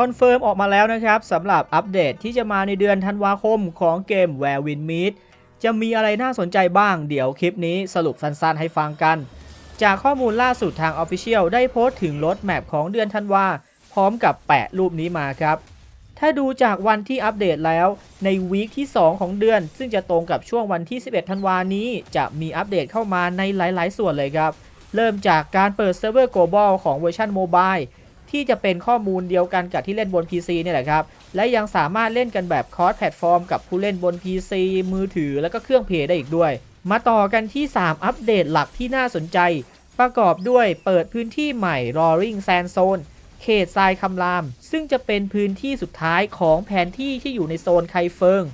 คอนเฟิร์มออกมาแล้วนะครับสำหรับอัปเดตที่จะมาในเดือนธันวาคมของเกม Where Win Meet จะมีอะไรน่าสนใจบ้างเดี๋ยวคลิปนี้สรุปสั้นๆให้ฟังกัน จากข้อมูลล่าสุดทาง Official ได้โพสต์ถึงรถแมพของเดือนธันวาพร้อมกับแปะรูปนี้มาครับ ถ้าดูจากวันที่อัปเดตแล้วในวีคที่ 2 ของเดือน ซึ่งจะตรงกับช่วงวันที่ 11 ธันวานี้ จะมีอัปเดตเข้ามาในหลาย ๆ ส่วนเลยครับ เริ่มจากการเปิดเซิร์ฟเวอร์ global ของเวอร์ชันโมบาย ที่จะเป็นข้อมูลเดียวกันกับที่เล่นบน PC เนี่ยแหละครับ และยังสามารถเล่นกันแบบคอร์สแพลตฟอร์มกับผู้เล่นบน PC มือถือแล้วก็เครื่องเพย์ได้อีกด้วย มาต่อกันที่ 3 อัปเดตหลักที่น่าสนใจ ประกอบด้วยเปิดพื้นที่ใหม่ Roaring Sand Zone เขตทรายคำราม ซึ่งจะเป็นพื้นที่สุดท้ายของแผนที่ที่อยู่ในโซนไคเฟิง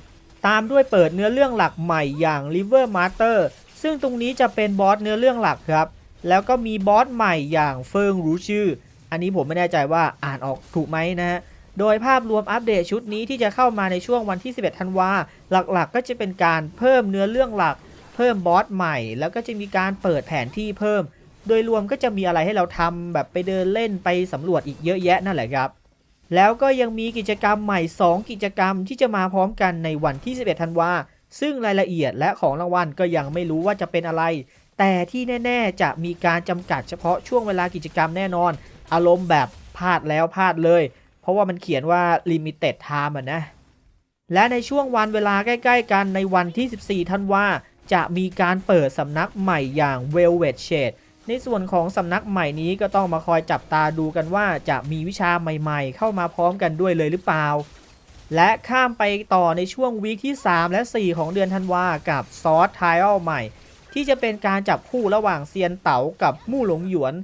ตามด้วยเปิดเนื้อเรื่องหลักใหม่อย่าง River Master ซึ่งตรงนี้จะเป็นบอสเนื้อเรื่องหลักครับ แล้วก็มีบอสใหม่อย่างเฟิงรู้ชื่อ อันนี้ผมไม่แน่ใจว่าอ่านออกถูกไหมนะฮะโดยภาพรวมอัปเดตชุดนี้ที่จะเข้ามาในช่วงวันที่ 11 ธันวาหลักๆ ก็จะเป็นการเพิ่มเนื้อเรื่องหลัก เพิ่มบอสใหม่ แล้วก็จะมีการเปิดแผนที่เพิ่ม โดยรวมก็จะมีอะไรให้เราทำแบบไปเดินเล่นไปสำรวจอีกเยอะแยะนั่นแหละครับ แล้วก็ยังมีกิจกรรมใหม่ 2 กิจกรรมที่จะมาพร้อมกันในวันที่ 11 ธันวาซึ่งรายละเอียดและของรางวัลก็ยังไม่รู้ว่าจะเป็นอะไร แต่ที่แน่ๆจะมีการจำกัดเฉพาะช่วงเวลากิจกรรมแน่นอน อารมณ์แบบพลาดแล้วพลาดเลย เพราะว่ามันเขียนว่า limited time อะนะ และในช่วงวันเวลาใกล้ๆกันในวันที่ 14 ธันวาจะมีการเปิดสำนักใหม่อย่าง Velvet Shade ในส่วนของสำนักใหม่นี้ก็ต้องมาคอยจับตาดูกันว่าจะมีวิชาใหม่ๆ เข้ามาพร้อมกันด้วยเลยหรือเปล่า และข้ามไปต่อในช่วงวีคที่ 3 และ 4 ของเดือนธันวากับซอสไทอลใหม่ ที่จะเป็นการจับคู่ระหว่างเซียนเต๋ากับมู่หลงหยวน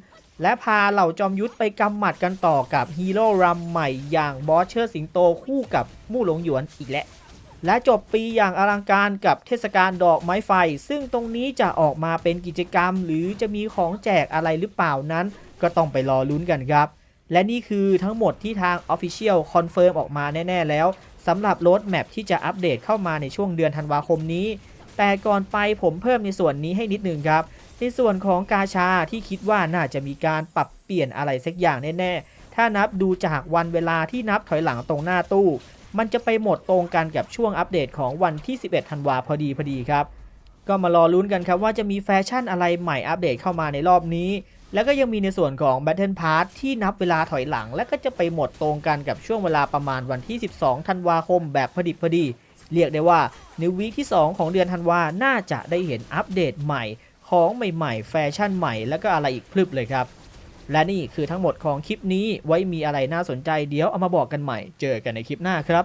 และพาเหล่าจอมยุทธไปกำหมัดกันต่อกับฮีโร่รัมใหม่อย่างบอสเชอร์สิงโตคู่กับมู่หลงหยวนอีกแล้วและจบปีอย่างอลังการกับเทศกาลดอกไม้ไฟ ซึ่งตรงนี้จะออกมาเป็นกิจกรรม หรือจะมีของแจกอะไรหรือเปล่านั้น ก็ต้องไปรอลุ้นกันครับ และนี่คือทั้งหมดที่ทาง Official คอนเฟิร์มออกมาแน่ ๆ แล้วสำหรับรถแมพที่จะอัปเดตเข้ามาในช่วงเดือนธันวาคมนี้ แต่ก่อนไปผมเพิ่มในส่วนนี้ให้นิดนึงครับ ในส่วนของกาชาที่คิดว่าน่าจะมีการปรับเปลี่ยนอะไรสักอย่างแน่ๆ ถ้านับดูจากวันเวลาที่นับถอยหลังตรงหน้าตู้ มันจะไปหมดตรงกันกับช่วงอัปเดตของวันที่ 11 ธันวาพอดีพอดีครับ ก็มารอลุ้นกันครับว่าจะมีแฟชั่นอะไรใหม่อัปเดตเข้ามาในรอบนี้ แล้วก็ยังมีในส่วนของ Battle Pass ที่นับเวลาถอยหลัง และก็จะไปหมดตรงกันกับช่วงเวลาประมาณวันที่ 12 ธันวาคมแบบพอดิบพอดี เรียกได้ว่าในวีคที่ 2 ของเดือนธันวา น่าจะได้เห็นอัปเดตใหม่ ของใหม่ๆ แฟชั่นใหม่ แล้วก็อะไรอีกพลึบเลยครับ และนี่คือทั้งหมดของคลิปนี้ไว้มีอะไรน่าสนใจเดี๋ยวเอามาบอกกันใหม่ เจอกันในคลิปหน้าครับ